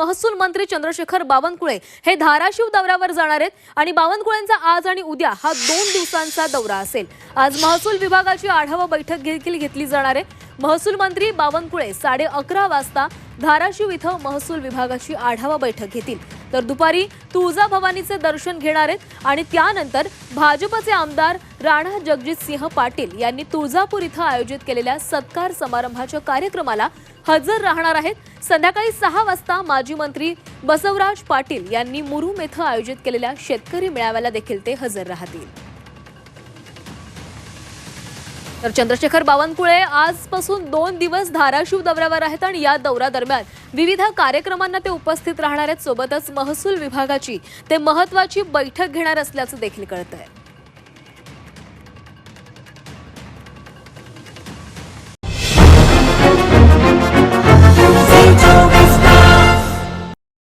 महसूल मंत्री चंद्रशेखर बावनकुळे हे धाराशिव दौऱ्यावर जाणार आहेत आणि बावनकुळेंचा आज आणि उद्या हा दोन दिवसांचा दौरा असेल. आज महसूल विभागाची आढावा बैठक देखील घेतली जाणार आहे. महसूल मंत्री बावनकुळे साडे अकरा वाजता धाराशिव इथं महसूल विभागाची आढावा बैठक घेतील. तर दुपारी तुळजाभवानीचे दर्शन घेणार आहेत आणि त्यानंतर भाजपचे आमदार राणा जगजितसिंह पाटील यांनी तुळजापूर इथं आयोजित केलेल्या सत्कार समारंभाच्या कार्यक्रमाला हजर राहणार आहेत. संध्याकाळी सहा वाजता माजी मंत्री बसवराज पाटील यांनी मुरुम येथे आयोजित केलेल्या शेतकरी मेळाव्याला देखील ते हजर राहतील. तर चंद्रशेखर बावनकुळे आजपासून दोन दिवस धाराशिव दौऱ्यावर आहेत आणि या दौऱ्यादरम्यान विविध कार्यक्रमांना ते उपस्थित राहणार आहेत. सोबतच महसूल विभागाची ते महत्वाची बैठक घेणार असल्याचं देखील कळत आहे